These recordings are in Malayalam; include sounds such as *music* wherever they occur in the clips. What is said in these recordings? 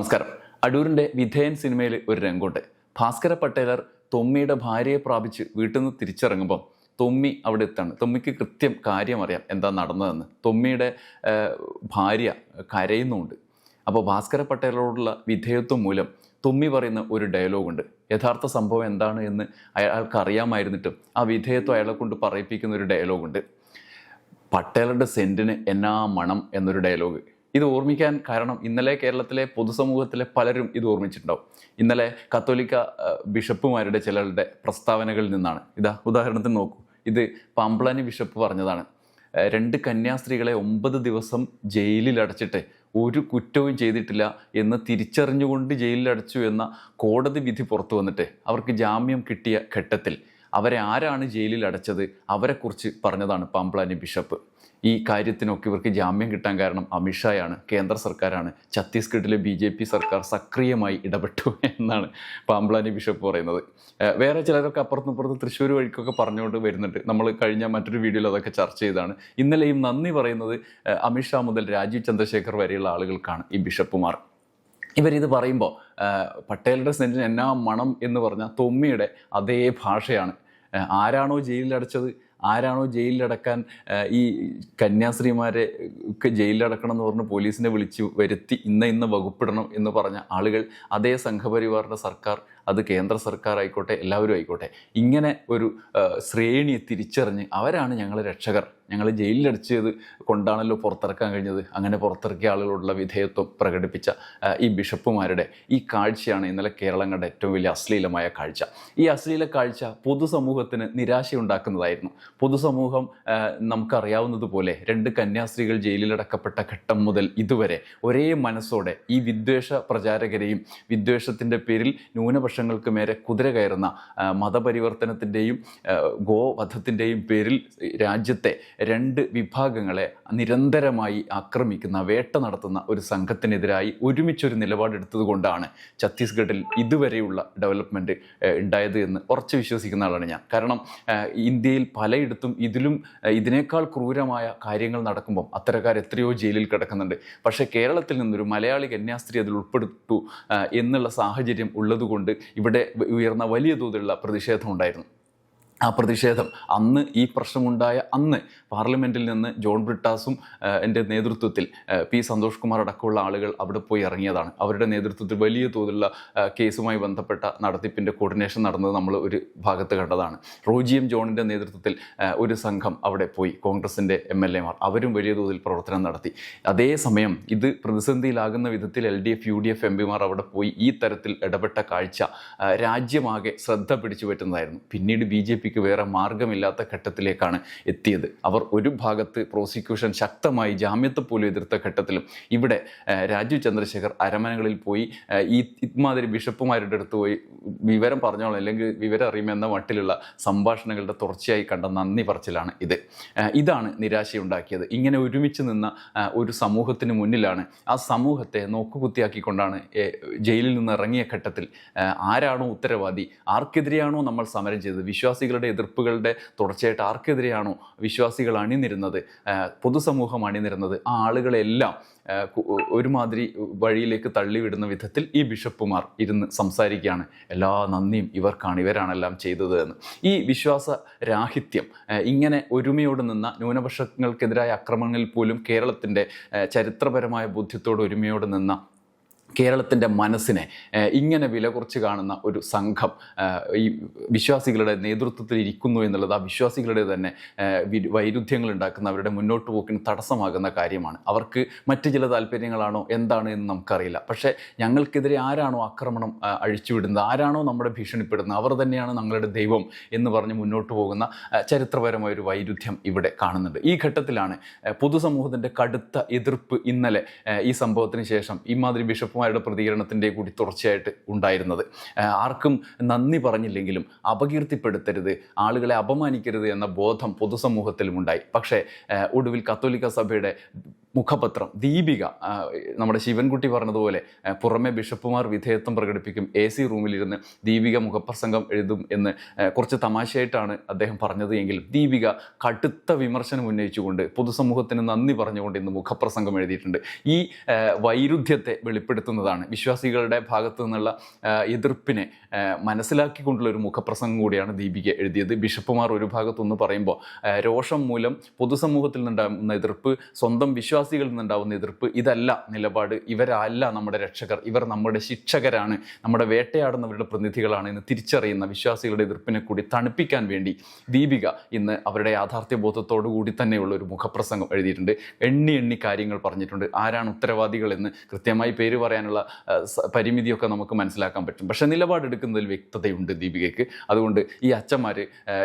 നമസ്കാരം. അടൂരിന്റെ വിധേയൻ സിനിമയിൽ ഒരു രംഗമുണ്ട്. ഭാസ്കര പട്ടേലർ തൊമ്മിയുടെ ഭാര്യയെ പ്രാപിച്ച് വീട്ടിൽ നിന്ന് തിരിച്ചിറങ്ങുമ്പം തൊമ്മി അവിടെ എത്താണ്? തൊമ്മിക്ക് കൃത്യം കാര്യം അറിയാം എന്താ നടന്നതെന്ന്. തൊമ്മിയുടെ ഭാര്യ കരയുന്നുമുണ്ട് അപ്പോൾ ഭാസ്കര പട്ടേലോടുള്ള വിധേയത്വം മൂലം തൊമ്മി പറയുന്ന ഒരു ഡയലോഗുണ്ട്. യഥാർത്ഥ സംഭവം എന്താണ് എന്ന് അയാൾക്ക് അറിയാമായിരുന്നിട്ടും ആ വിധേയത്വം അയാളെ കൊണ്ട് പറയിപ്പിക്കുന്ന ഒരു ഡയലോഗുണ്ട്. പട്ടേലറുടെ സെന്റിന് എന്നാ മണം എന്നൊരു ഡയലോഗ് ഇത് ഓർമ്മിക്കാൻ കാരണം ഇന്നലെ കേരളത്തിലെ പൊതുസമൂഹത്തിലെ പലരും ഇത് ഓർമ്മിച്ചിട്ടുണ്ടാവും. ഇന്നലെ കത്തോലിക്ക ബിഷപ്പുമാരുടെ ചിലരുടെ പ്രസ്താവനകളിൽ നിന്നാണ്. ഇതാ ഉദാഹരണത്തിന് നോക്കൂ. ഇത് പാമ്പ്ളാനി ബിഷപ്പ് പറഞ്ഞതാണ്. രണ്ട് കന്യാസ്ത്രീകളെ ഒമ്പത് ദിവസം ജയിലിൽ അടച്ചിട്ട് ഒരു കുറ്റവും ചെയ്തിട്ടില്ല എന്ന് തിരിച്ചറിഞ്ഞുകൊണ്ട് ജയിലിൽ അടച്ചു എന്ന കോടതി വിധി പുറത്തു വന്നിട്ട് അവർക്ക് ജാമ്യം കിട്ടിയ ഘട്ടത്തിൽ അവരെ ആരാണ് ജയിലിൽ അടച്ചത് അവരെക്കുറിച്ച് പറഞ്ഞതാണ് പാമ്പ്ളാനി ബിഷപ്പ്. ഈ കാര്യത്തിനൊക്കെ ഇവർക്ക് ജാമ്യം കിട്ടാൻ കാരണം അമിത്ഷായാണ് കേന്ദ്ര സർക്കാരാണ്. ഛത്തീസ്ഗഡിലെ ബി ജെ പി സർക്കാർ സക്രിയമായി ഇടപെട്ടു *laughs* എന്നാണ് പാമ്പ്ലാനി ബിഷപ്പ് പറയുന്നത്. വേറെ ചിലരൊക്കെ അപ്പുറത്തും തൃശ്ശൂർ വഴിക്കൊക്കെ പറഞ്ഞുകൊണ്ട് വരുന്നുണ്ട്. നമ്മൾ കഴിഞ്ഞ മറ്റൊരു വീഡിയോയിൽ അതൊക്കെ ചർച്ച ചെയ്താണ് ഇന്നലെയും നന്ദി പറയുന്നത് അമിത്ഷാ മുതൽ രാജീവ് ചന്ദ്രശേഖർ വരെയുള്ള ആളുകൾക്കാണ് ഈ ബിഷപ്പുമാർ. ഇവരിത് പറയുമ്പോൾ പട്ടേലിന്റെ സെന്റിന് എന്നാ മണം എന്ന് പറഞ്ഞ തൊമ്മിയുടെ അതേ ഭാഷയാണ്. ആരാണോ ജയിലിലടച്ചത്? ആരാണോ ജയിലിലടക്കാൻ ഈ കന്യാസ്ത്രീമാരെ ഒക്കെ ജയിലിലടക്കണം എന്ന് പറഞ്ഞ് പോലീസിനെ വിളിച്ച് വരുത്തി ഇന്ന ഇന്ന വകുപ്പിടണം എന്ന് പറഞ്ഞ ആളുകൾ അതേ സംഘപരിവാറിന്റെ സർക്കാർ അത് കേന്ദ്ര സർക്കാർ ആയിക്കോട്ടെ എല്ലാവരും ആയിക്കോട്ടെ. ഇങ്ങനെ ഒരു ശ്രേണി ശ്രേണിയെ തിരിച്ചറിഞ്ഞ് അവരാണ് ഞങ്ങൾ രക്ഷകർ. ഞങ്ങൾ ജയിലിലടിച്ചത് കൊണ്ടാണല്ലോ പുറത്തിറക്കാൻ കഴിഞ്ഞത്. അങ്ങനെ പുറത്തിറക്കിയ ആളുകളോടുള്ള വിധേയത്വം പ്രകടിപ്പിച്ച ഈ ബിഷപ്പുമാരുടെ ഈ കാഴ്ചയാണ് ഇന്നലെ കേരളം കണ്ട ഏറ്റവും വലിയ അശ്ലീലമായ കാഴ്ച. ഈ അശ്ലീല കാഴ്ച പൊതുസമൂഹത്തിന് നിരാശയുണ്ടാക്കുന്നതായിരുന്നു. പൊതുസമൂഹം നമുക്കറിയാവുന്നതുപോലെ രണ്ട് കന്യാസ്ത്രീകൾ ജയിലിലടക്കപ്പെട്ട ഘട്ടം മുതൽ ഇതുവരെ ഒരേ മനസ്സോടെ ഈ വിദ്വേഷ പ്രചാരകരെയും വിദ്വേഷത്തിന്റെ പേരിൽ ന്യൂനപക്ഷങ്ങൾക്ക് മേരെ കുതിര കയറുന്ന മതപരിവർത്തനത്തിന്റെയും ഗോവധത്തിന്റെയും പേരിൽ രാജ്യത്തെ രണ്ട് വിഭാഗങ്ങളെ നിരന്തരമായി ആക്രമിക്കുന്ന വേട്ട നടത്തുന്ന ഒരു സംഘത്തിനെതിരായി ഒരുമിച്ചൊരു നിലപാടെടുത്തതുകൊണ്ടാണ് ഛത്തീസ്ഗഡിൽ ഇതുവരെയുള്ള ഡെവലപ്മെന്റ് ഉണ്ടായത് എന്ന് ഉറച്ചു വിശ്വസിക്കുന്ന ആളാണ് ഞാൻ. കാരണം ഇന്ത്യയിൽ പലയിടത്തും ഇതിലും ഇതിനേക്കാൾ ക്രൂരമായ കാര്യങ്ങൾ നടക്കുമ്പം അത്തരക്കാർ എത്രയോ ജയിലിൽ കിടക്കുന്നുണ്ട്. പക്ഷേ കേരളത്തിൽ നിന്നൊരു മലയാളി കന്യാസ്ത്രീ അതിൽ ഉൾപ്പെടുത്തു എന്നുള്ള സാഹചര്യം ഉള്ളതുകൊണ്ട് ഇവിടെ ഉയർന്ന വലിയ തോതിലുള്ള പ്രതിഷേധം ഉണ്ടായിരുന്നു. ആ പ്രതിഷേധം അന്ന് ഈ പ്രശ്നമുണ്ടായ അന്ന് പാർലമെന്റിൽ നിന്ന് ജോൺ ബ്രിട്ടാസും എന്റെ നേതൃത്വത്തിൽ പി സന്തോഷ് കുമാർ അടക്കമുള്ള ആളുകൾ അവിടെ പോയി ഇറങ്ങിയതാണ്. അവരുടെ നേതൃത്വത്തിൽ വലിയ തോതിലുള്ള കേസുമായി ബന്ധപ്പെട്ട നടത്തിപ്പിന്റെ കോർഡിനേഷൻ നടന്നത് നമ്മൾ ഒരു ഭാഗത്ത് കണ്ടതാണ്. റോജിയം ജോണിന്റെ നേതൃത്വത്തിൽ ഒരു സംഘം അവിടെ പോയി കോൺഗ്രസിന്റെ എം എൽ എമാർ. അവരും വലിയ തോതിൽ പ്രവർത്തനം നടത്തി. അതേസമയം ഇത് പ്രതിസന്ധിയിലാകുന്ന വിധത്തിൽ L D F U D F M പിമാർ അവിടെ പോയി ഈ തരത്തിൽ ഇടപെട്ട കാഴ്ച രാജ്യമാകെ ശ്രദ്ധ പിടിച്ചു പറ്റുന്നതായിരുന്നു. പിന്നീട് ബി ജെ പിക്ക് വേറെ മാർഗമില്ലാത്ത ഘട്ടത്തിലേക്കാണ് എത്തിയത്. അവർ ഒരു ഭാഗത്ത് പ്രോസിക്യൂഷൻ ശക്തമായി ജാമ്യത്തെ പോലും എതിർത്ത ഘട്ടത്തിലും ഇവിടെ രാജു രാജീവ് ചന്ദ്രശേഖർ അരമനകളിൽ പോയി ഈ ഇമാതിരി ബിഷപ്പുമാരുടെ അടുത്ത് പോയി വിവരം പറഞ്ഞോളാം അല്ലെങ്കിൽ വിവരം അറിയുമെന്ന മട്ടിലുള്ള സംഭാഷണങ്ങളുടെ തുടർച്ചയായി കണ്ട നന്ദി പറച്ചിലാണ് ഇത്. ഇതാണ് നിരാശയുണ്ടാക്കിയത്. ഇങ്ങനെ ഒരുമിച്ച് നിന്ന ഒരു സമൂഹത്തിന് മുന്നിലാണ് ആ സമൂഹത്തെ നോക്കുകുത്തിയാക്കിക്കൊണ്ടാണ് ജയിലിൽ നിന്ന് ഇറങ്ങിയ ഘട്ടത്തിൽ ആരാണോ ഉത്തരവാദി ആർക്കെതിരെയാണോ നമ്മൾ സമരം ചെയ്തത്? വിശ്വാസികളുടെ എതിർപ്പുകളുടെ തുടർച്ചയായിട്ട് ആർക്കെതിരെയാണോ വിശ്വാസികൾ അണിനിരുന്നത്? പൊതുസമൂഹം അണിനിരുന്നത്? ആ ആളുകളെല്ലാം ഒരുമാതിരി വഴിയിലേക്ക് തള്ളിവിടുന്ന വിധത്തിൽ ഈ ബിഷപ്പുമാർ ഇരുന്ന് സംസാരിക്കുകയാണ്. എല്ലാ നന്ദിയും ഇവർക്കാണ് ഇവരാണെല്ലാം ചെയ്തത് എന്ന്. ഈ വിശ്വാസ രാഹിത്യം ഇങ്ങനെ ഒരുമയോട് നിന്ന ന്യൂനപക്ഷങ്ങൾക്കെതിരായ അക്രമങ്ങളിൽ പോലും കേരളത്തിന്റെ ചരിത്രപരമായ ബുദ്ധിത്തോട് ഒരുമയോട് നിന്ന കേരളത്തിന്റെ മനസ്സിനെ ഇങ്ങനെ വില കുറച്ച് കാണുന്ന ഒരു സംഘം ഈ വിശ്വാസികളുടെ നേതൃത്വത്തിൽ ഇരിക്കുന്നു എന്നുള്ളത് ആ വിശ്വാസികളുടെ തന്നെ വൈരുദ്ധ്യങ്ങൾ ഉണ്ടാക്കുന്ന അവരുടെ മുന്നോട്ട് പോക്കിന് തടസ്സമാകുന്ന കാര്യമാണ്. അവർക്ക് മറ്റ് ചില താല്പര്യങ്ങളാണോ? എന്താണ് എന്ന് നമുക്കറിയില്ല. പക്ഷേ ഞങ്ങൾക്കെതിരെ ആരാണോ ആക്രമണം അഴിച്ചുവിടുന്നത്? ആരാണോ നമ്മുടെ ഭീഷണിപ്പെടുന്നത്? അവർ തന്നെയാണ് ഞങ്ങളുടെ ദൈവം എന്ന് പറഞ്ഞ് മുന്നോട്ട് പോകുന്ന ചരിത്രപരമായ ഒരു വൈരുദ്ധ്യം ഇവിടെ കാണുന്നുണ്ട്. ഈ ഘട്ടത്തിലാണ് പൊതുസമൂഹത്തിന്റെ കടുത്ത എതിർപ്പ് ഇന്നലെ ഈ സംഭവത്തിന് ശേഷം ഇമാതിരി ബിഷപ്പുമാരുടെ പ്രതികരണത്തിന്റെ കൂടി തുടർച്ചയായിട്ട് ഉണ്ടായിരുന്നത്. ആർക്കും നന്ദി പറഞ്ഞില്ലെങ്കിലും അപകീർത്തിപ്പെടുത്തരുത് ആളുകളെ അപമാനിക്കരുത് എന്ന ബോധം പൊതുസമൂഹത്തിലും ഉണ്ടായി പക്ഷേ ഒടുവിൽ കത്തോലിക്ക സഭയുടെ മുഖപത്രം ദീപിക നമ്മുടെ ശിവൻകുട്ടി പറഞ്ഞതുപോലെ പുറമെ ബിഷപ്പുമാർ വിധേയത്വം പ്രകടിപ്പിക്കും എ സി റൂമിലിരുന്ന് ദീപിക മുഖപ്രസംഗം എഴുതും എന്ന് കുറച്ച് തമാശയായിട്ടാണ് അദ്ദേഹം പറഞ്ഞത് എങ്കിലും ദീപിക കടുത്ത വിമർശനം ഉന്നയിച്ചുകൊണ്ട് പൊതുസമൂഹത്തിന് നന്ദി പറഞ്ഞുകൊണ്ട് ഇന്ന് മുഖപ്രസംഗം എഴുതിയിട്ടുണ്ട്. ഈ വൈരുദ്ധ്യത്തെ വെളിപ്പെടുത്തുന്നതാണ്. വിശ്വാസികളുടെ ഭാഗത്തു നിന്നുള്ള എതിർപ്പിനെ മനസ്സിലാക്കിക്കൊണ്ടുള്ള ഒരു മുഖപ്രസംഗം കൂടിയാണ് ദീപിക എഴുതിയത്. ബിഷപ്പുമാർ ഒരു ഭാഗത്തുനിന്ന് പറയുമ്പോൾ രോഷം മൂലം പൊതുസമൂഹത്തിൽ നിന്നുണ്ടാകുന്ന എതിർപ്പ് സ്വന്തം വിശ്വാസികളിൽ നിന്നുണ്ടാവുന്ന എതിർപ്പ് ഇതല്ല നിലപാട്. ഇവരല്ല നമ്മുടെ രക്ഷകർ. ഇവർ നമ്മുടെ ശിക്ഷകരാണ്. നമ്മുടെ വേട്ടയാടുന്നവരുടെ പ്രതിനിധികളാണ് എന്ന് തിരിച്ചറിയുന്ന വിശ്വാസികളുടെ എതിർപ്പിനെ കൂടി തണുപ്പിക്കാൻ വേണ്ടി ദീപിക ഇന്ന് അവരുടെ യാഥാർത്ഥ്യ ബോധത്തോടു കൂടി തന്നെയുള്ള ഒരു മുഖപ്രസംഗം എഴുതിയിട്ടുണ്ട്. എണ്ണി എണ്ണി കാര്യങ്ങൾ പറഞ്ഞിട്ടുണ്ട്. ആരാണ് ഉത്തരവാദികൾ എന്ന് കൃത്യമായി പേര് പറയാനുള്ള പരിമിതിയൊക്കെ നമുക്ക് മനസ്സിലാക്കാൻ പറ്റും. പക്ഷെ നിലപാടെടുക്കുന്നതിൽ വ്യക്തതയുണ്ട് ദീപികയ്ക്ക്. അതുകൊണ്ട് ഈ അച്ഛന്മാർ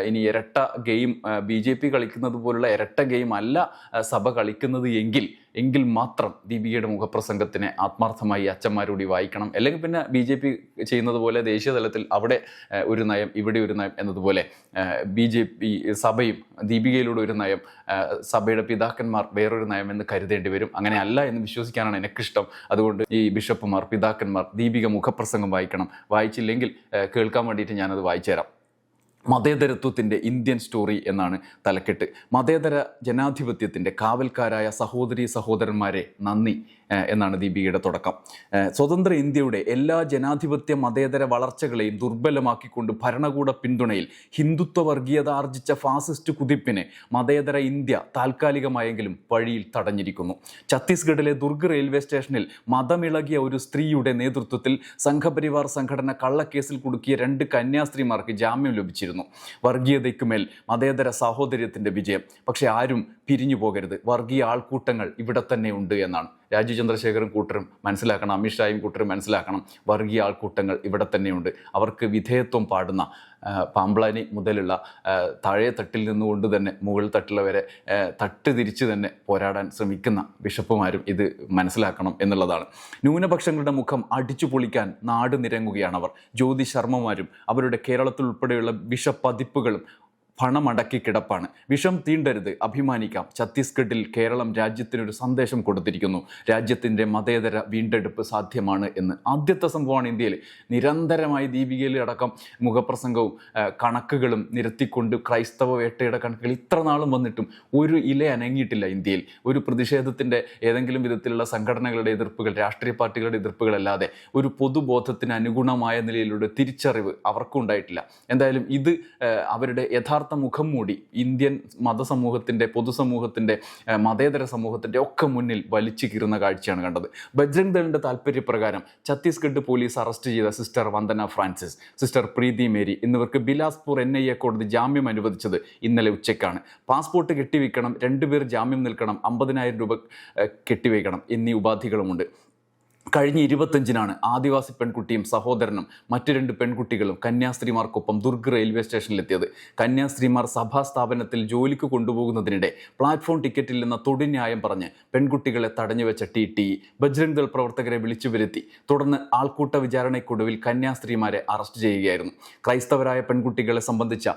ഇനി ഇരട്ട ഗെയിം ബി ജെ പി കളിക്കുന്നത് പോലുള്ള ഇരട്ട ഗെയിം അല്ല സഭ കളിക്കുന്നത് എങ്കിൽ എങ്കിൽ മാത്രം ദീപികയുടെ മുഖപ്രസംഗത്തിനെ ആത്മാർത്ഥമായി അച്ഛന്മാരോടി വായിക്കണം. അല്ലെങ്കിൽ പിന്നെ ബി ജെ പി ചെയ്യുന്നത് പോലെ ദേശീയ തലത്തിൽ അവിടെ ഒരു നയം ഇവിടെ ഒരു നയം എന്നതുപോലെ ബി ജെ പി സഭയും ദീപികയിലൂടെ ഒരു നയം സഭയുടെ പിതാക്കന്മാർ വേറൊരു നയം എന്ന് കരുതേണ്ടി വരും. അങ്ങനെ അല്ല എന്ന് വിശ്വസിക്കാനാണ് എനിക്കിഷ്ടം അതുകൊണ്ട് ഈ ബിഷപ്പുമാർ പിതാക്കന്മാർ ദീപിക മുഖപ്രസംഗം വായിക്കണം. വായിച്ചില്ലെങ്കിൽ കേൾക്കാൻ വേണ്ടിയിട്ട് ഞാനത് വായിച്ചു തരാം മതേതരത്വത്തിന്റെ ഇന്ത്യൻ സ്റ്റോറി എന്നാണ് തലക്കെട്ട്. മതേതര ജനാധിപത്യത്തിന്റെ കാവൽക്കാരായ സഹോദരി സഹോദരന്മാരെ നന്ദി. എന്നാണ് ദീപികയുടെ തുടക്കം. സ്വതന്ത്ര ഇന്ത്യയുടെ എല്ലാ ജനാധിപത്യ മതേതര വളർച്ചകളെയും ദുർബലമാക്കിക്കൊണ്ട് ഭരണകൂട പിന്തുണയിൽ ഹിന്ദുത്വ വർഗീയത ആർജിച്ച ഫാസിസ്റ്റ് കുതിപ്പിനെ മതേതര ഇന്ത്യ താൽക്കാലികമായെങ്കിലും വഴിയിൽ തടഞ്ഞിരിക്കുന്നു. ഛത്തീസ്ഗഡിലെ ദുർഗ് റെയിൽവേ സ്റ്റേഷനിൽ മതമിളകിയ ഒരു സ്ത്രീയുടെ നേതൃത്വത്തിൽ സംഘപരിവാർ സംഘടന കള്ളക്കേസിൽ കുടുക്കിയ രണ്ട് കന്യാസ്ത്രീമാർക്ക് ജാമ്യം ലഭിച്ചിരുന്നു. വർഗീയതയ്ക്കുമേൽ മതേതര സാഹോദര്യത്തിന്റെ വിജയം. പക്ഷേ ആരും പിരിഞ്ഞു പോകരുത് വർഗീയ ആൾക്കൂട്ടങ്ങൾ ഇവിടെ തന്നെ ഉണ്ട് എന്നാണ് രാജീവ് ചന്ദ്രശേഖറും കൂട്ടരും മനസ്സിലാക്കണം അമിത്ഷായും കൂട്ടരും മനസ്സിലാക്കണം. വർഗീയ ആൾക്കൂട്ടങ്ങൾ ഇവിടെ തന്നെയുണ്ട്. അവർക്ക് വിധേയത്വം പാടുന്ന ആ, പാമ്പ്ലാനി മുതലുള്ള താഴെ തട്ടിൽ നിന്നുകൊണ്ട് തന്നെ മുകൾ തട്ടിലവരെ തട്ട് തിരിച്ച് തന്നെ പോരാടാൻ ശ്രമിക്കുന്ന ബിഷപ്പുമാരും ഇത് മനസ്സിലാക്കണം എന്നുള്ളതാണ്. ന്യൂനപക്ഷങ്ങളുടെ മുഖം അടിച്ചു പൊളിക്കാൻ നാട് നിരങ്ങുകയാണ് അവർ. ജ്യോതി ശർമ്മമാരും അവരുടെ കേരളത്തിൽ ഉൾപ്പെടെയുള്ള ബിഷപ്പതിപ്പുകളും പണമടക്കി കിടപ്പാണ്. വിഷം തീണ്ടരുത് അഭിമാനിക്കാം. ഛത്തീസ്ഗഡിൽ കേരളം രാജ്യത്തിനൊരു സന്ദേശം കൊടുത്തിരിക്കുന്നു. രാജ്യത്തിന്റെ മതേതര വീണ്ടെടുപ്പ് സാധ്യമാണ് എന്ന്. ആദ്യത്തെ സംഭവമാണ് ഇന്ത്യയിൽ. നിരന്തരമായി ദീപികയിൽ അടക്കം മുഖപ്രസംഗവും കണക്കുകളും നിരത്തിക്കൊണ്ട് ക്രൈസ്തവ വേട്ടയുടെ കണക്കുകൾ ഇത്ര നാളും വന്നിട്ടും ഒരു ഇല അനങ്ങിയിട്ടില്ല ഇന്ത്യയിൽ. ഒരു പ്രതിഷേധത്തിന്റെ ഏതെങ്കിലും വിധത്തിലുള്ള സംഘടനകളുടെ എതിർപ്പുകൾ രാഷ്ട്രീയ പാർട്ടികളുടെ എതിർപ്പുകളല്ലാതെ ഒരു പൊതുബോധത്തിന് അനുഗുണമായ നിലയിലൂടെ തിരിച്ചറിവ് അവർക്കുണ്ടായിട്ടില്ല. എന്തായാലും ഇത് അവരുടെ യഥാർത്ഥ മുഖം മൂടി ഇന്ത്യൻ മതസമൂഹത്തിന്റെ പൊതുസമൂഹത്തിന്റെ മതേതര സമൂഹത്തിന്റെ ഒക്കെ മുന്നിൽ വലിച്ചു കീറുന്ന കാഴ്ചയാണ് കണ്ടത്. ബജ്രംഗ് ദളിന്റെ താല്പര്യപ്രകാരം ഛത്തീസ്ഗഡ് പോലീസ് അറസ്റ്റ് ചെയ്ത sister Vandana Francis sister Preethi Mary എന്നിവർക്ക് ബിലാസ്പൂർ എൻ ഐ എ കോടതി ജാമ്യം അനുവദിച്ചത് ഇന്നലെ ഉച്ചയ്ക്കാണ്. പാസ്പോർട്ട് കെട്ടിവെക്കണം രണ്ടുപേർ ജാമ്യം നിൽക്കണം അമ്പതിനായിരം രൂപ കെട്ടിവെക്കണം എന്നീ ഉപാധികളുമുണ്ട്. കഴിഞ്ഞ ഇരുപത്തഞ്ചിനാണ് ആദിവാസി പെൺകുട്ടിയും സഹോദരനും മറ്റു രണ്ട് പെൺകുട്ടികളും കന്യാസ്ത്രീമാർക്കൊപ്പം ദുർഗ് റെയിൽവേ സ്റ്റേഷനിലെത്തിയത്. കന്യാസ്ത്രീമാർ സഭാ സ്ഥാപനത്തിൽ ജോലിക്ക് കൊണ്ടുപോകുന്നതിനിടെ പ്ലാറ്റ്ഫോം ടിക്കറ്റിൽ നിന്ന് തൊടിന്യായം പറഞ്ഞ് പെൺകുട്ടികളെ തടഞ്ഞുവെച്ച ടി ടി ബജ്രംഗ് ദൾ പ്രവർത്തകരെ വിളിച്ചു വരുത്തി. തുടർന്ന് ആൾക്കൂട്ട വിചാരണയ്ക്കൊടുവിൽ കന്യാസ്ത്രീമാരെ അറസ്റ്റ് ചെയ്യുകയായിരുന്നു. ക്രൈസ്തവരായ പെൺകുട്ടികളെ സംബന്ധിച്ച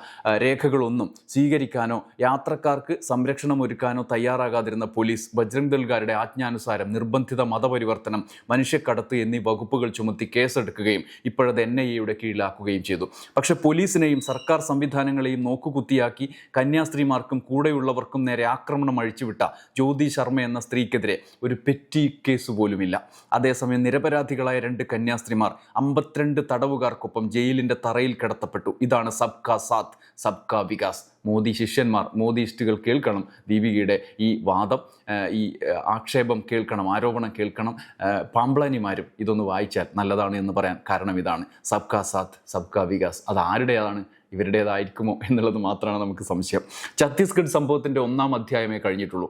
രേഖകളൊന്നും സ്വീകരിക്കാനോ യാത്രക്കാർക്ക് സംരക്ഷണം ഒരുക്കാനോ തയ്യാറാകാതിരുന്ന പോലീസ് ബജ്രംഗ് ദൾകാരുടെ ആജ്ഞാനുസാരം നിർബന്ധിത മതപരിവർത്തനം മനുഷ്യക്കടത്ത് എന്നീ വകുപ്പുകൾ ചുമത്തി കേസെടുക്കുകയും ഇപ്പോഴത് എൻ ഐ എയുടെ കീഴിലാക്കുകയും ചെയ്തു. പക്ഷെ പോലീസിനെയും സർക്കാർ സംവിധാനങ്ങളെയും നോക്കുകുത്തിയാക്കി കന്യാസ്ത്രീമാർക്കും കൂടെയുള്ളവർക്കും നേരെ ആക്രമണം അഴിച്ചുവിട്ട ജ്യോതി ശർമ്മ എന്ന സ്ത്രീക്കെതിരെ ഒരു പെറ്റി കേസ് പോലുമില്ല. അതേസമയം നിരപരാധികളായ രണ്ട് കന്യാസ്ത്രീമാർ അമ്പത്തിരണ്ട് തടവുകാർക്കൊപ്പം ജയിലിന്റെ തറയിൽ കിടത്തപ്പെട്ടു. ഇതാണ് സബ്കാ സാത്ത് സബ്കാ വികാസ്. മോദി ശിഷ്യന്മാർ മോദിസ്റ്റുകൾ കേൾക്കണം. ദീപികയുടെ ഈ വാദം ഈ ആക്ഷേപം കേൾക്കണം ആരോപണം കേൾക്കണം. പാമ്പ്ളനിമാരും ഇതൊന്ന് വായിച്ചാൽ നല്ലതാണ് എന്ന് പറയാൻ കാരണം ഇതാണ്. സബ്കാ സാത്ത് സബ്കാ വികാസ്. അത് ആരുടേതാണ്? ഇവരുടേതായിരിക്കുമോ എന്നുള്ളത് മാത്രമാണ് നമുക്ക് സംശയം. ഛത്തീസ്ഗഡ് സംഭവത്തിന്റെ ഒന്നാം അധ്യായമേ കഴിഞ്ഞിട്ടുള്ളൂ.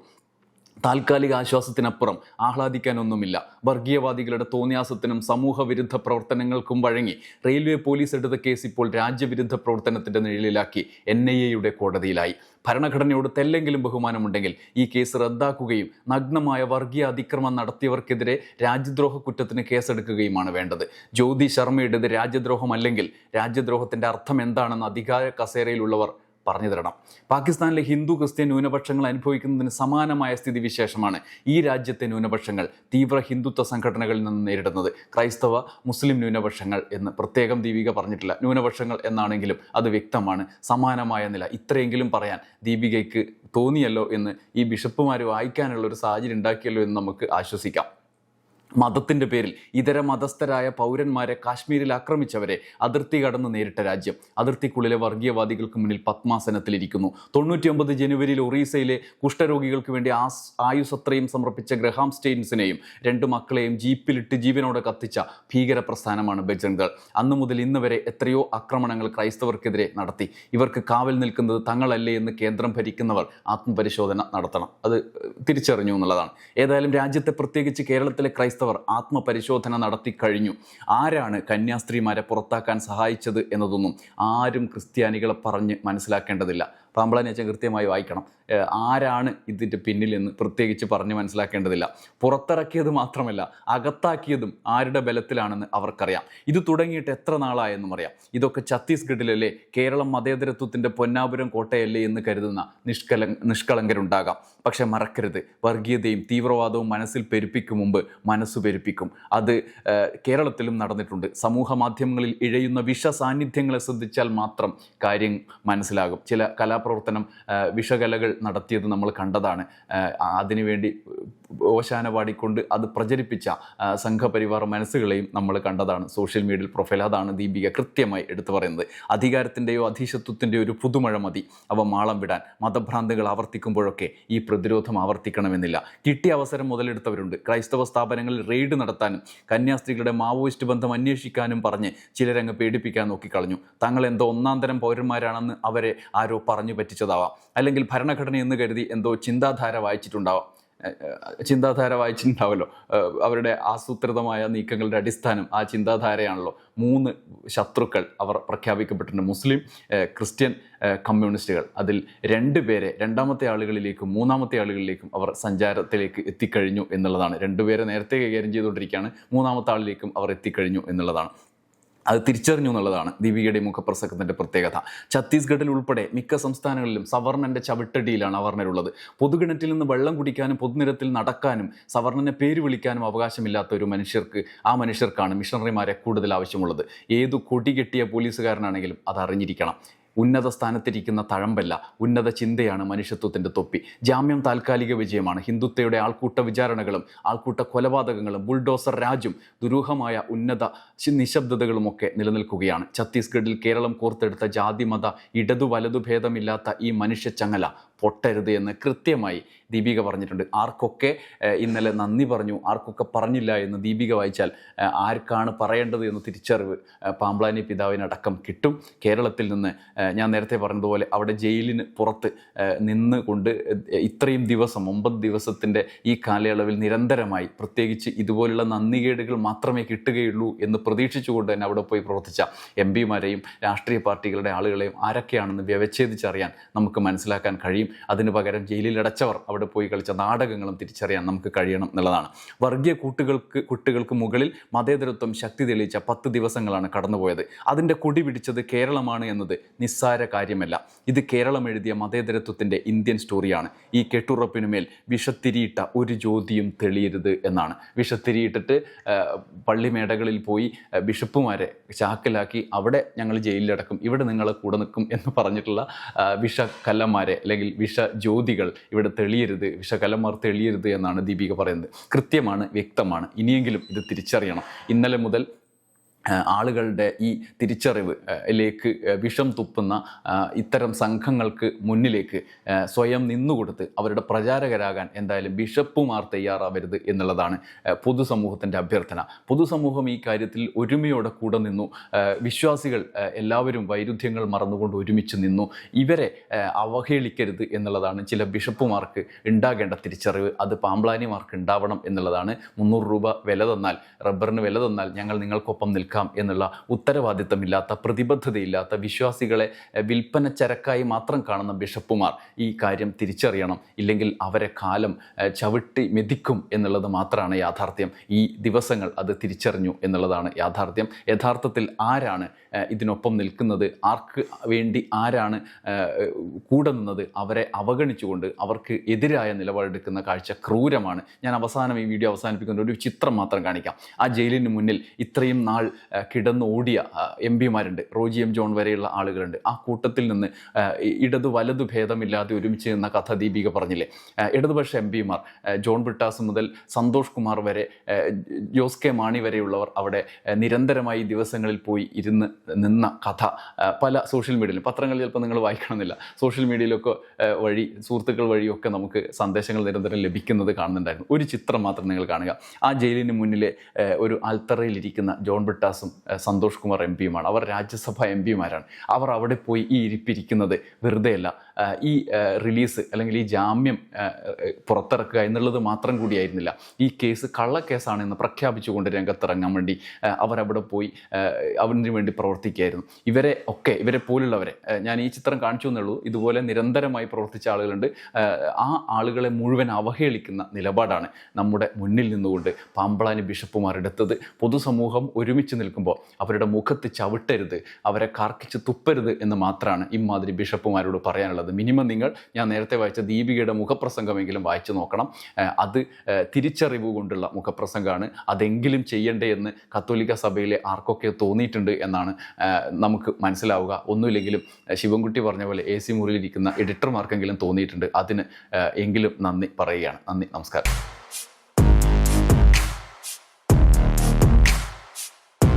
താൽക്കാലിക ആശ്വാസത്തിനപ്പുറം ആഹ്ലാദിക്കാനൊന്നുമില്ല. വർഗീയവാദികളുടെ തോന്നിയാസത്തിനും സമൂഹ വിരുദ്ധ പ്രവർത്തനങ്ങൾക്കും വഴങ്ങി റെയിൽവേ പോലീസ് എടുത്ത കേസ് ഇപ്പോൾ രാജ്യവിരുദ്ധ പ്രവർത്തനത്തിന്റെ നിഴലിലാക്കി എൻ ഐ എയുടെ കോടതിയിലായി. ഭരണഘടനയോട് തെല്ലെങ്കിലും ബഹുമാനമുണ്ടെങ്കിൽ ഈ കേസ് റദ്ദാക്കുകയും നഗ്നമായ വർഗീയ അതിക്രമം നടത്തിയവർക്കെതിരെ രാജ്യദ്രോഹ കുറ്റത്തിന് കേസെടുക്കുകയുമാണ് വേണ്ടത്. ജ്യോതി ശർമ്മയുടേത് രാജ്യദ്രോഹമല്ലെങ്കിൽ രാജ്യദ്രോഹത്തിന്റെ അർത്ഥം എന്താണെന്ന് അധികാര കസേരയിലുള്ളവർ പറഞ്ഞു തരണം. പാകിസ്ഥാനിലെ ഹിന്ദു ക്രിസ്ത്യൻ ന്യൂനപക്ഷങ്ങൾ അനുഭവിക്കുന്നതിന് സമാനമായ സ്ഥിതിവിശേഷമാണ് ഈ രാജ്യത്തെ ന്യൂനപക്ഷങ്ങൾ തീവ്ര ഹിന്ദുത്വ സംഘടനകളിൽ നിന്ന് നേരിടുന്നത്. ക്രൈസ്തവ മുസ്ലിം ന്യൂനപക്ഷങ്ങൾ എന്ന് പ്രത്യേകം ദീപിക പറഞ്ഞിട്ടില്ല. ന്യൂനപക്ഷങ്ങൾ എന്നാണെങ്കിലും അത് വ്യക്തമാണ്. സമാനമായ നില. ഇത്രയെങ്കിലും പറയാൻ ദീപികയ്ക്ക് തോന്നിയല്ലോ എന്ന് ഈ ബിഷപ്പുമാർ വായിക്കാനുള്ള ഒരു സാഹചര്യം ഉണ്ടാക്കിയല്ലോ എന്ന് നമുക്ക് ആശ്വസിക്കാം. മതത്തിന്റെ പേരിൽ ഇതര മതസ്ഥരായ പൗരന്മാരെ കാശ്മീരിൽ ആക്രമിച്ചവരെ അതിർത്തി കടന്ന് നേരിട്ട രാജ്യം. അതിർത്തിക്കുള്ളിലെ വർഗീയവാദികൾക്ക് മുന്നിൽ പത്മാസനത്തിലിരിക്കുന്നു. തൊണ്ണൂറ്റിയൊമ്പത് ജനുവരിയിൽ ഒറീസയിലെ കുഷ്ഠരോഗികൾക്ക് വേണ്ടി ആസ് ആയുസത്രയും സമർപ്പിച്ച ഗ്രഹാം സ്റ്റെയിൻസിനെയും രണ്ട് മക്കളെയും ജീപ്പിലിട്ട് ജീവനോടെ കത്തിച്ച ഭീകര പ്രസ്ഥാനമാണ് ബജ്രംഗൾ അന്നു മുതൽ ഇന്ന് വരെ എത്രയോ ആക്രമണങ്ങൾ ക്രൈസ്തവർക്കെതിരെ നടത്തി. ഇവർക്ക് കാവൽ നിൽക്കുന്നത് തങ്ങളല്ലേ എന്ന് കേന്ദ്രം ഭരിക്കുന്നവർ ആത്മപരിശോധന നടത്തണം. അത് തിരിച്ചറിഞ്ഞു എന്നുള്ളതാണ്. ഏതായാലും രാജ്യത്തെ പ്രത്യേകിച്ച് കേരളത്തിലെ ക്രൈസ്തവർ ആത്മപരിശോധന നടത്തി കഴിഞ്ഞു. ആരാണ് കന്യാസ്ത്രീമാരെ പുറത്താക്കാൻ സഹായിച്ചത് എന്നതൊന്നും ആരും ക്രിസ്ത്യാനികളെ പറഞ്ഞ് മനസ്സിലാക്കേണ്ടതില്ല. പാമ്പളാനി കൃത്യമായി വായിക്കണം. ആരാണ് ഇതിന്റെ പിന്നിൽ എന്ന് പ്രത്യേകിച്ച് പറഞ്ഞ് മനസ്സിലാക്കേണ്ടതില്ല. പുറത്തിറക്കിയത് മാത്രമല്ല അകത്താക്കിയതും ആരുടെ ബലത്തിലാണെന്ന് അവർക്കറിയാം. ഇത് തുടങ്ങിയിട്ട് എത്ര നാളായെന്നും അറിയാം. ഇതൊക്കെ ഛത്തീസ്ഗഡിലല്ലേ കേരളം മതേതരത്വത്തിന്റെ പൊന്നാപുരം കോട്ടയല്ലേ എന്ന് കരുതുന്ന നിഷ്കല നിഷ്കളങ്കരുണ്ടാകാം. പക്ഷെ മറക്കരുത്. വർഗീയതയും തീവ്രവാദവും മനസ്സിൽ പെരുപ്പിക്കും മുമ്പ് മനസ്സ് പെരുപ്പിക്കും. അത് കേരളത്തിലും നടന്നിട്ടുണ്ട്. സമൂഹ മാധ്യമങ്ങളിൽ ഇഴയുന്ന വിഷ സാന്നിധ്യങ്ങളെ ശ്രദ്ധിച്ചാൽ മാത്രം കാര്യം മനസ്സിലാകും. ചില കലാപ്രവർത്തനം വിഷകലകൾ നടത്തിയത് നമ്മൾ കണ്ടതാണ്. അതിനുവേണ്ടി ഓശാന പാടിക്കൊണ്ട് അത് പ്രചരിപ്പിച്ച സംഘപരിവാർ മനസ്സുകളെയും നമ്മൾ കണ്ടതാണ്. സോഷ്യൽ മീഡിയയിൽ പ്രൊഫൈൽ അതാണ് ദീപിക കൃത്യമായി എടുത്തു പറയുന്നത്. അധികാരത്തിന്റെയോ അധീശത്വത്തിന്റെയോ ഒരു പുതുമഴ മതി. അവ മാളം വിടാൻ മതഭ്രാന്തികൾ ആവർത്തിക്കുമ്പോഴൊക്കെ ഈ പ്രതിരോധം ആവർത്തിക്കണമെന്നില്ല. കിട്ടിയ അവസരം മുതലെടുത്തവരുണ്ട്. ക്രൈസ്തവ സ്ഥാപനങ്ങളിൽ റെയ്ഡ് നടത്താനും കന്യാസ്ത്രീകളുടെ മാവോയിസ്റ്റ് ബന്ധം അന്വേഷിക്കാനും പറഞ്ഞ് ചിലരങ്ങ് പേടിപ്പിക്കാൻ നോക്കിക്കളഞ്ഞു. തങ്ങൾ എന്തോ ഒന്നാം തരം പൗരന്മാരാണെന്ന് അവരെ ആരോ പറഞ്ഞു പറ്റിച്ചതാവാം. അല്ലെങ്കിൽ ഭരണഘടന എന്ന് കരുതി എന്തോ ചിന്താധാര വായിച്ചിട്ടുണ്ടാവാം. ചിന്താധാര വായിച്ചിട്ടുണ്ടാവല്ലോ അവരുടെ ആസൂത്രിതമായ നീക്കങ്ങളുടെ അടിസ്ഥാനം ആ ചിന്താധാരയാണല്ലോ. മൂന്ന് ശത്രുക്കൾ അവർ പ്രഖ്യാപിക്കപ്പെട്ടിട്ടുണ്ട്. Muslim Christian കമ്മ്യൂണിസ്റ്റുകൾ. അതിൽ രണ്ട് പേരെ രണ്ടാമത്തെ ആളുകളിലേക്കും മൂന്നാമത്തെ ആളുകളിലേക്കും അവർ സഞ്ചാരത്തിലേക്ക് എത്തിക്കഴിഞ്ഞു എന്നുള്ളതാണ്. രണ്ടുപേരെ നേരത്തെ കൈകാര്യം ചെയ്തുകൊണ്ടിരിക്കുകയാണ്. മൂന്നാമത്തെ ആളിലേക്കും അവർ എത്തിക്കഴിഞ്ഞു എന്നുള്ളതാണ്. അത് തിരിച്ചറിഞ്ഞു എന്നുള്ളതാണ് ദീപികയുടെ മുഖപ്രസംഗത്തിന്റെ പ്രത്യേകത. ഛത്തീസ്ഗഡിൽ ഉൾപ്പെടെ മിക്ക സംസ്ഥാനങ്ങളിലും സവർണന്റെ ചവിട്ടടിയിലാണ് അവർണരുള്ളത്. പൊതുകിണറ്റിൽ നിന്ന് വെള്ളം കുടിക്കാനും പൊതുനിരത്തിൽ നടക്കാനും സവർണനെ പേര് വിളിക്കാനും അവകാശമില്ലാത്ത ഒരു മനുഷ്യർക്ക് ആ മനുഷ്യർക്കാണ് മിഷണറിമാരെ കൂടുതൽ ആവശ്യമുള്ളത്. ഏതു കൊടി കെട്ടിയ പോലീസുകാരനാണെങ്കിലും അത് അറിഞ്ഞിരിക്കണം ഉന്നത സ്ഥാനത്തിരിക്കുന്ന തഴമ്പല്ല ഉന്നത ചിന്തയാണ് മനുഷ്യത്വത്തിന്റെ തൊപ്പി. ജാമ്യം താൽക്കാലിക വിജയമാണ്. ഹിന്ദുത്വയുടെ ആൾക്കൂട്ട വിചാരണകളും ആൾക്കൂട്ട കൊലപാതകങ്ങളും ബുൾഡോസർ രാജും ദുരൂഹമായ ഉന്നത നിശബ്ദതകളുമൊക്കെ നിലനിൽക്കുകയാണ്. ഛത്തീസ്ഗഡിൽ കേരളം കോർത്തെടുത്ത ജാതിമത ഇടതു വലതു ഭേദമില്ലാത്ത ഈ മനുഷ്യ ചങ്ങല പൊട്ടരുത് എന്ന് കൃത്യമായി ദീപിക പറഞ്ഞിട്ടുണ്ട്. ആർക്കൊക്കെ ഇന്നലെ നന്ദി പറഞ്ഞു ആർക്കൊക്കെ പറഞ്ഞില്ല എന്ന് ദീപിക വായിച്ചാൽ ആർക്കാണ് പറയേണ്ടത് എന്ന് തിരിച്ചറിവ് പാമ്പ്ലാനി പിതാവിനടക്കം കിട്ടും. കേരളത്തിൽ നിന്ന് ഞാൻ നേരത്തെ പറഞ്ഞതുപോലെ അവിടെ ജയിലിന് പുറത്ത് നിന്ന് കൊണ്ട് ഇത്രയും ദിവസം ഒമ്പത് ദിവസത്തിന്റെ ഈ കാലയളവിൽ നിരന്തരമായി പ്രത്യേകിച്ച് ഇതുപോലുള്ള നന്ദികേടുകൾ മാത്രമേ കിട്ടുകയുള്ളൂ എന്ന് പ്രതീക്ഷിച്ചുകൊണ്ട് തന്നെ അവിടെ പോയി പ്രവർത്തിച്ച എം പിമാരെയും രാഷ്ട്രീയ പാർട്ടികളുടെ ആളുകളെയും ആരൊക്കെയാണെന്ന് വ്യവച്ഛേദിച്ചറിയാൻ നമുക്ക് മനസ്സിലാക്കാൻ കഴിയും. അതിന് പകരം ജയിലിലടച്ചവർ അവിടെ പോയി കളിച്ച നാടകങ്ങളും തിരിച്ചറിയാൻ നമുക്ക് കഴിയണം എന്നുള്ളതാണ്. വർഗീയ കൂട്ടുകൾക്ക് കുട്ടികൾക്ക് മുകളിൽ മതേതരത്വം ശക്തി തെളിയിച്ച പത്ത് ദിവസങ്ങളാണ് കടന്നുപോയത്. അതിന്റെ കൊടി പിടിച്ചത് കേരളമാണ് എന്നത് നിസ്സാര കാര്യമല്ല. ഇത് കേരളം എഴുതിയ മതേതരത്വത്തിന്റെ ഇന്ത്യൻ സ്റ്റോറിയാണ്. ഈ കെട്ടുറപ്പിനുമേൽ വിഷത്തിരിയിട്ട ഒരു ജ്യോതിയും തെളിയരുത് എന്നാണ്. വിഷത്തിരിയിട്ടിട്ട് പള്ളിമേടകളിൽ പോയി ബിഷപ്പുമാരെ ചാക്കിലാക്കി അവിടെ ഞങ്ങൾ ജയിലിലടക്കും ഇവിടെ നിങ്ങളെ കൂടെ നിൽക്കും എന്ന് പറഞ്ഞിട്ടുള്ള വിഷക്കല്ലന്മാരെ അല്ലെങ്കിൽ വിഷ ജ്യോതികൾ ഇവിടെ തെളിയരുത് വിഷകലമാർ തെളിയരുത് എന്നാണ് ദീപിക പറയുന്നത്. കൃത്യമാണ് വ്യക്തമാണ്. ഇനിയെങ്കിലും ഇത് തിരിച്ചറിയണം. ഇന്നലെ മുതൽ ആളുകളുടെ ഈ തിരിച്ചറിവ് ലേക്ക് വിഷം തുപ്പുന്ന ഇത്തരം സംഘങ്ങൾക്ക് മുന്നിലേക്ക് സ്വയം നിന്നുകൊടുത്ത് അവരുടെ പ്രചാരകരാകാൻ എന്തായാലും ബിഷപ്പുമാർ തയ്യാറാവരുത് എന്നുള്ളതാണ് പൊതുസമൂഹത്തിന്റെ അഭ്യർത്ഥന. പൊതുസമൂഹം ഈ കാര്യത്തിൽ ഒരുമയോടെ കൂടെ നിന്നു. വിശ്വാസികൾ എല്ലാവരും വൈരുദ്ധ്യങ്ങൾ മറന്നുകൊണ്ട് ഒരുമിച്ച് നിന്നു. ഇവരെ അവഹേളിക്കരുത് എന്നുള്ളതാണ് ചില ബിഷപ്പുമാർക്ക് ഉണ്ടാകേണ്ട തിരിച്ചറിവ്. അത് പാമ്പ്ലാനിമാർക്ക് ഉണ്ടാവണം എന്നുള്ളതാണ്. മുന്നൂറ് രൂപ വില തന്നാൽ റബ്ബറിന് വില തന്നാൽ ഞങ്ങൾ നിങ്ങൾക്കൊപ്പം നിൽക്കാറുണ്ട് കൊടുക്കാം എന്നുള്ള ഉത്തരവാദിത്തമില്ലാത്ത പ്രതിബദ്ധതയില്ലാത്ത വിശ്വാസികളെ വിൽപ്പന ചരക്കായി മാത്രം കാണുന്ന ബിഷപ്പുമാർ ഈ കാര്യം തിരിച്ചറിയണം. ഇല്ലെങ്കിൽ അവരെ കാലം ചവിട്ടി മെതിക്കും എന്നുള്ളത് മാത്രമാണ് യാഥാർത്ഥ്യം. ഈ ദിവസങ്ങൾ അത് തിരിച്ചറിഞ്ഞു എന്നുള്ളതാണ് യാഥാർത്ഥ്യം. യഥാർത്ഥത്തിൽ ആരാണ് ഇതിനൊപ്പം നിൽക്കുന്നത്? ആർക്ക് വേണ്ടി ആരാണ് കൂടെ നിന്നത്? അവരെ അവഗണിച്ചുകൊണ്ട് അവർക്ക് എതിരായ നിലപാടെടുക്കുന്ന കാഴ്ച ക്രൂരമാണ്. ഞാൻ അവസാനം ഈ വീഡിയോ അവസാനിപ്പിക്കുന്ന ഒരു ചിത്രം മാത്രം കാണിക്കാം. ആ ജയിലിന് മുന്നിൽ ഇത്രയും നാൾ ഏഹ്, കിടന്ന് ഓടിയ എം പിമാരുണ്ട്. റോജി എം ജോൺ വരെയുള്ള ആളുകളുണ്ട്. ആ കൂട്ടത്തിൽ നിന്ന് ഇടതു വലതു ഭേദമില്ലാതെ ഒരുമിച്ച് നിന്ന കഥ ദീപിക പറഞ്ഞില്ലേ? ഇടതുപക്ഷ എം പിമാർ ജോൺ ബ്രിട്ടാസ് മുതൽ സന്തോഷ് കുമാർ വരെ ജോസ് കെ മാണി വരെയുള്ളവർ അവിടെ നിരന്തരമായി ദിവസങ്ങളിൽ പോയി ഇരുന്ന് നിന്ന കഥ. പല സോഷ്യൽ മീഡിയയിലും പത്രങ്ങൾ ചിലപ്പോൾ നിങ്ങൾ വായിക്കണമെന്നില്ല. സോഷ്യൽ മീഡിയയിലൊക്കെ വഴി സുഹൃത്തുക്കൾ വഴിയൊക്കെ നമുക്ക് സന്ദേശങ്ങൾ നിരന്തരം ലഭിക്കുന്നത് കാണുന്നുണ്ടായിരുന്നു. ഒരു ചിത്രം മാത്രം നിങ്ങൾ കാണുക. ആ ജയിലിന് മുന്നിലെ ഒരു അൽത്തറയിലിരിക്കുന്ന ജോൺ ബ്രിട്ടാസും ഏഹ്, സന്തോഷ് കുമാർ എം പിയുമാണ്. അവർ രാജ്യസഭ എം പിമാരാണ്. അവർ അവിടെ പോയി ഈ ഇരിപ്പിരിക്കുന്നത് വെറുതെയല്ല. ഈ റിലീസ് അല്ലെങ്കിൽ ഈ ജാമ്യം പുറത്തിറക്കുക എന്നുള്ളത് മാത്രം കൂടിയായിരുന്നില്ല. ഈ കേസ് കള്ളക്കേസാണെന്ന് പ്രഖ്യാപിച്ചുകൊണ്ട് രംഗത്തിറങ്ങാൻ വേണ്ടി അവരവിടെ പോയി അവന് വേണ്ടി പ്രവർത്തിക്കുകയായിരുന്നു. ഇവരെ ഒക്കെ ഇവരെ പോലുള്ളവരെ ഞാൻ ഈ ചിത്രം കാണിച്ചു എന്നുള്ളൂ ഇതുപോലെ നിരന്തരമായി പ്രവർത്തിച്ച ആളുകളുണ്ട്. ആ ആളുകളെ മുഴുവൻ അവഹേളിക്കുന്ന നിലപാടാണ് നമ്മുടെ മുന്നിൽ നിന്നുകൊണ്ട് പാമ്പളാനി ബിഷപ്പുമാർ എടുത്തത്. പൊതുസമൂഹം ഒരുമിച്ച് നിൽക്കുമ്പോൾ അവരുടെ മുഖത്ത് ചവിട്ടരുത് അവരെ കാർക്കിച്ച് തുപ്പരുത് എന്ന് മാത്രമാണ് ഇമാതിരി ബിഷപ്പുമാരോട് പറയാനുള്ളത്. മിനിമം നിങ്ങൾ ഞാൻ നേരത്തെ വായിച്ച ദീപികയുടെ മുഖപ്രസംഗമെങ്കിലും വായിച്ചു നോക്കണം. അത് തിരിച്ചറിവ് കൊണ്ടുള്ള മുഖപ്രസംഗമാണ്. അതെങ്കിലും ചെയ്യണ്ടേ എന്ന് കത്തോലിക്ക സഭയിലെ ആർക്കൊക്കെ തോന്നിയിട്ടുണ്ട് എന്നാണ് നമുക്ക് മനസ്സിലാവുക. ഒന്നുമില്ലെങ്കിലും ശിവൻകുട്ടി പറഞ്ഞ പോലെ എ സി മുറിയിലിരിക്കുന്ന എഡിറ്റർമാർക്കെങ്കിലും തോന്നിയിട്ടുണ്ട്. അതിന് എങ്കിലും നന്ദി പറയുകയാണ്. നന്ദി നമസ്കാരം.